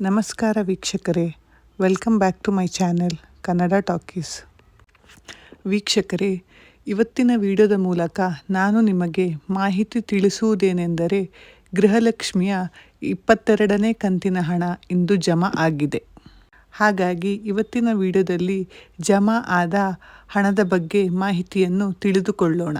ನಮಸ್ಕಾರ ವೀಕ್ಷಕರೇ. Welcome back to my channel Kannada talkies ವೀಕ್ಷಕರೇ, ಇವತ್ತಿನ ವಿಡಿಯೋದ ಮೂಲಕ ನಾನು ನಿಮಗೆ ಮಾಹಿತಿ ತಿಳಿಸುವುದೇನೆಂದರೆ ಗೃಹಲಕ್ಷ್ಮಿಯ ಇಪ್ಪತ್ತೆರಡನೇ ಕಂತಿನ ಹಣ ಇಂದು ಜಮಾ ಆಗಿದೆ. ಹಾಗಾಗಿ ಇವತ್ತಿನ ವಿಡಿಯೋದಲ್ಲಿ ಜಮಾ ಆದ ಹಣದ ಬಗ್ಗೆ ಮಾಹಿತಿಯನ್ನು ತಿಳಿದುಕೊಳ್ಳೋಣ.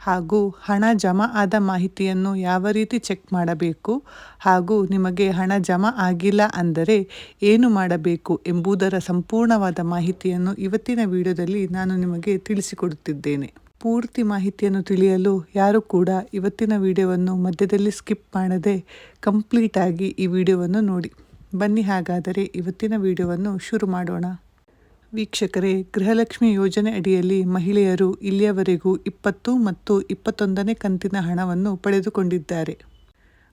ಹಾಗೂ ಹಣ ಜಮಾ ಆದ ಮಾಹಿತಿಯನ್ನು ಯಾವ ರೀತಿ ಚೆಕ್ ಮಾಡಬೇಕು ಹಾಗೂ ನಿಮಗೆ ಹಣ ಜಮಾ ಆಗಿಲ್ಲ ಅಂದರೆ ಏನು ಮಾಡಬೇಕು ಎಂಬುದರ ಸಂಪೂರ್ಣವಾದ ಮಾಹಿತಿಯನ್ನು ಇವತ್ತಿನ ವಿಡಿಯೋದಲ್ಲಿ ನಾನು ನಿಮಗೆ ತಿಳಿಸಿಕೊಡುತ್ತಿದ್ದೇನೆ. ಪೂರ್ತಿ ಮಾಹಿತಿಯನ್ನು ತಿಳಿಯಲು ಯಾರು ಕೂಡ ಇವತ್ತಿನ ವಿಡಿಯೋವನ್ನು ಮಧ್ಯದಲ್ಲಿ ಸ್ಕಿಪ್ ಮಾಡದೆ ಕಂಪ್ಲೀಟಾಗಿ ಈ ವಿಡಿಯೋವನ್ನು ನೋಡಿ. ಬನ್ನಿ ಹಾಗಾದರೆ ಇವತ್ತಿನ ವಿಡಿಯೋವನ್ನು ಶುರು ಮಾಡೋಣ. ವೀಕ್ಷಕರೇ, ಗೃಹಲಕ್ಷ್ಮಿ ಯೋಜನೆ ಅಡಿಯಲ್ಲಿ ಮಹಿಳೆಯರು ಇಲ್ಲಿಯವರೆಗೂ ಇಪ್ಪತ್ತು ಮತ್ತು ಇಪ್ಪತ್ತೊಂದನೇ ಕಂತಿನ ಹಣವನ್ನು ಪಡೆದುಕೊಂಡಿದ್ದಾರೆ.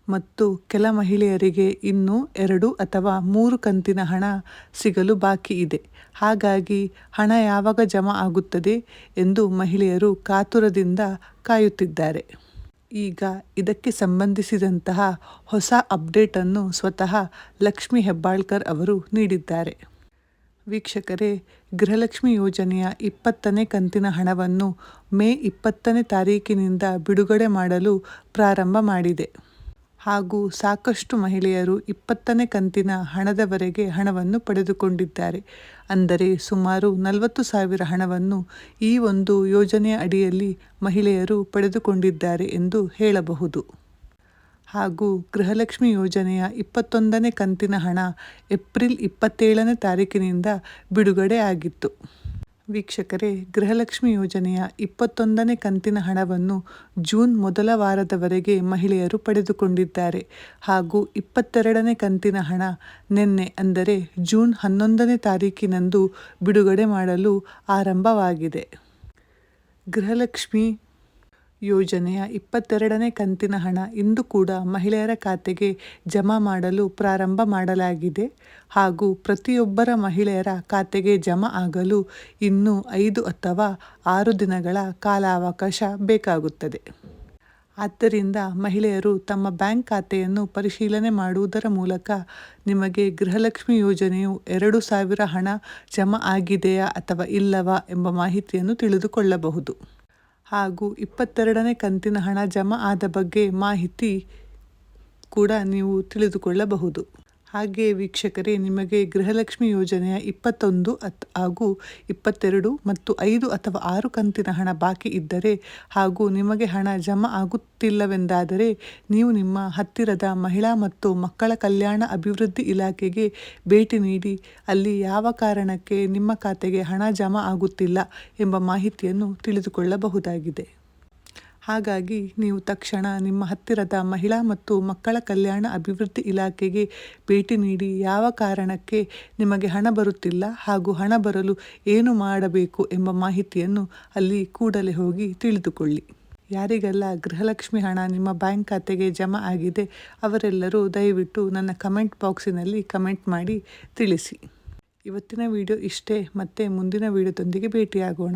ಮತ್ತು ಕೆಲ ಮಹಿಳೆಯರಿಗೆ ಇನ್ನೂ ಎರಡು ಅಥವಾ ಮೂರು ಕಂತಿನ ಹಣ ಸಿಗಲು ಬಾಕಿ ಇದೆ. ಹಾಗಾಗಿ ಹಣ ಯಾವಾಗ ಜಮಾ ಆಗುತ್ತದೆ ಎಂದು ಮಹಿಳೆಯರು ಕಾತುರದಿಂದ ಕಾಯುತ್ತಿದ್ದಾರೆ. ಈಗ ಇದಕ್ಕೆ ಸಂಬಂಧಿಸಿದಂತಹ ಹೊಸ ಅಪ್ಡೇಟನ್ನು ಸ್ವತಃ ಲಕ್ಷ್ಮಿ ಹೆಬ್ಬಾಳ್ಕರ್ ಅವರು ನೀಡಿದ್ದಾರೆ. ವೀಕ್ಷಕರೇ, ಗೃಹಲಕ್ಷ್ಮಿ ಯೋಜನೆಯ ಇಪ್ಪತ್ತನೇ ಕಂತಿನ ಹಣವನ್ನು ಮೇ ಇಪ್ಪತ್ತನೇ ತಾರೀಕಿನಿಂದ ಬಿಡುಗಡೆ ಮಾಡಲು ಪ್ರಾರಂಭ ಮಾಡಿದೆ. ಹಾಗೂ ಸಾಕಷ್ಟು ಮಹಿಳೆಯರು ಇಪ್ಪತ್ತನೇ ಕಂತಿನ ಹಣದವರೆಗೆ ಹಣವನ್ನು ಪಡೆದುಕೊಂಡಿದ್ದಾರೆ. ಅಂದರೆ ಸುಮಾರು ನಲವತ್ತು ಸಾವಿರ ಹಣವನ್ನು ಈ ಒಂದು ಯೋಜನೆಯ ಅಡಿಯಲ್ಲಿ ಮಹಿಳೆಯರು ಪಡೆದುಕೊಂಡಿದ್ದಾರೆ ಎಂದು ಹೇಳಬಹುದು. ಹಾಗೂ ಗೃಹಲಕ್ಷ್ಮಿ ಯೋಜನೆಯ ಇಪ್ಪತ್ತೊಂದನೇ ಕಂತಿನ ಹಣ ಏಪ್ರಿಲ್ ಇಪ್ಪತ್ತೇಳನೇ ತಾರೀಕಿನಿಂದ ಬಿಡುಗಡೆ ಆಗಿತ್ತು. ವೀಕ್ಷಕರೇ, ಗೃಹಲಕ್ಷ್ಮಿ ಯೋಜನೆಯ ಇಪ್ಪತ್ತೊಂದನೇ ಕಂತಿನ ಹಣವನ್ನು ಜೂನ್ ಮೊದಲ ವಾರದವರೆಗೆ ಮಹಿಳೆಯರು ಪಡೆದುಕೊಂಡಿದ್ದಾರೆ. ಹಾಗೂ ಇಪ್ಪತ್ತೆರಡನೇ ಕಂತಿನ ಹಣ ನಿನ್ನೆ, ಅಂದರೆ ಜೂನ್ ಹನ್ನೊಂದನೇ ತಾರೀಕಿನಂದು ಬಿಡುಗಡೆ ಮಾಡಲು ಆರಂಭವಾಗಿದೆ. ಗೃಹಲಕ್ಷ್ಮಿ ಯೋಜನೆಯ ಇಪ್ಪತ್ತೆರಡನೇ ಕಂತಿನ ಹಣ ಇಂದು ಕೂಡ ಮಹಿಳೆಯರ ಖಾತೆಗೆ ಜಮಾ ಮಾಡಲು ಪ್ರಾರಂಭ ಮಾಡಲಾಗಿದೆ. ಹಾಗೂ ಪ್ರತಿಯೊಬ್ಬರ ಮಹಿಳೆಯರ ಖಾತೆಗೆ ಜಮಾ ಆಗಲು ಇನ್ನೂ ಐದು ಅಥವಾ ಆರು ದಿನಗಳ ಕಾಲಾವಕಾಶ ಬೇಕಾಗುತ್ತದೆ. ಆದ್ದರಿಂದ ಮಹಿಳೆಯರು ತಮ್ಮ ಬ್ಯಾಂಕ್ ಖಾತೆಯನ್ನು ಪರಿಶೀಲನೆ ಮಾಡುವುದರ ಮೂಲಕ ನಿಮಗೆ ಗೃಹಲಕ್ಷ್ಮಿ ಯೋಜನೆಯು ಎರಡು ಸಾವಿರ ಹಣ ಜಮಾ ಆಗಿದೆಯಾ ಅಥವಾ ಇಲ್ಲವಾ ಎಂಬ ಮಾಹಿತಿಯನ್ನು ತಿಳಿದುಕೊಳ್ಳಬಹುದು. ಹಾಗೂ ಇಪ್ಪತ್ತೆರಡನೇ ಕಂತಿನ ಹಣ ಜಮಾ ಆದ ಬಗ್ಗೆ ಮಾಹಿತಿ ಕೂಡ ನೀವು ತಿಳಿದುಕೊಳ್ಳಬಹುದು. ಹಾಗೆ ವೀಕ್ಷಕರೇ, ನಿಮಗೆ ಗೃಹಲಕ್ಷ್ಮಿ ಯೋಜನೆಯ ಇಪ್ಪತ್ತೊಂದು ಅತ್, ಹಾಗೂ ಇಪ್ಪತ್ತೆರಡು ಮತ್ತು ಐದು ಅಥವಾ ಆರು ಕಂತಿನ ಹಣ ಬಾಕಿ ಇದ್ದರೆ ಹಾಗೂ ನಿಮಗೆ ಹಣ ಜಮಾ ಆಗುತ್ತಿಲ್ಲವೆಂದಾದರೆ ನೀವು ನಿಮ್ಮ ಹತ್ತಿರದ ಮಹಿಳಾ ಮತ್ತು ಮಕ್ಕಳ ಕಲ್ಯಾಣ ಅಭಿವೃದ್ಧಿ ಇಲಾಖೆಗೆ ಭೇಟಿ ನೀಡಿ, ಅಲ್ಲಿ ಯಾವ ಕಾರಣಕ್ಕೆ ನಿಮ್ಮ ಖಾತೆಗೆ ಹಣ ಜಮಾ ಆಗುತ್ತಿಲ್ಲ ಎಂಬ ಮಾಹಿತಿಯನ್ನು ತಿಳಿದುಕೊಳ್ಳಬಹುದಾಗಿದೆ. ಹಾಗಾಗಿ ನೀವು ತಕ್ಷಣ ನಿಮ್ಮ ಹತ್ತಿರದ ಮಹಿಳಾ ಮತ್ತು ಮಕ್ಕಳ ಕಲ್ಯಾಣ ಅಭಿವೃದ್ಧಿ ಇಲಾಖೆಗೆ ಭೇಟಿ ನೀಡಿ ಯಾವ ಕಾರಣಕ್ಕೆ ನಿಮಗೆ ಹಣ ಬರುತ್ತಿಲ್ಲ ಹಾಗೂ ಹಣ ಬರಲು ಏನು ಮಾಡಬೇಕು ಎಂಬ ಮಾಹಿತಿಯನ್ನು ಅಲ್ಲಿ ಕೂಡಲೇ ಹೋಗಿ ತಿಳಿದುಕೊಳ್ಳಿ. ಯಾರಿಗೆಲ್ಲ ಗೃಹಲಕ್ಷ್ಮಿ ಹಣ ನಿಮ್ಮ ಬ್ಯಾಂಕ್ ಖಾತೆಗೆ ಜಮಾ ಆಗಿದೆ ಅವರೆಲ್ಲರೂ ದಯವಿಟ್ಟು ನನ್ನ ಕಮೆಂಟ್ ಬಾಕ್ಸಿನಲ್ಲಿ ಕಮೆಂಟ್ ಮಾಡಿ ತಿಳಿಸಿ. ಇವತ್ತಿನ ವಿಡಿಯೋ ಇಷ್ಟೇ, ಮತ್ತೆ ಮುಂದಿನ ವಿಡಿಯೋದೊಂದಿಗೆ ಭೇಟಿಯಾಗೋಣ.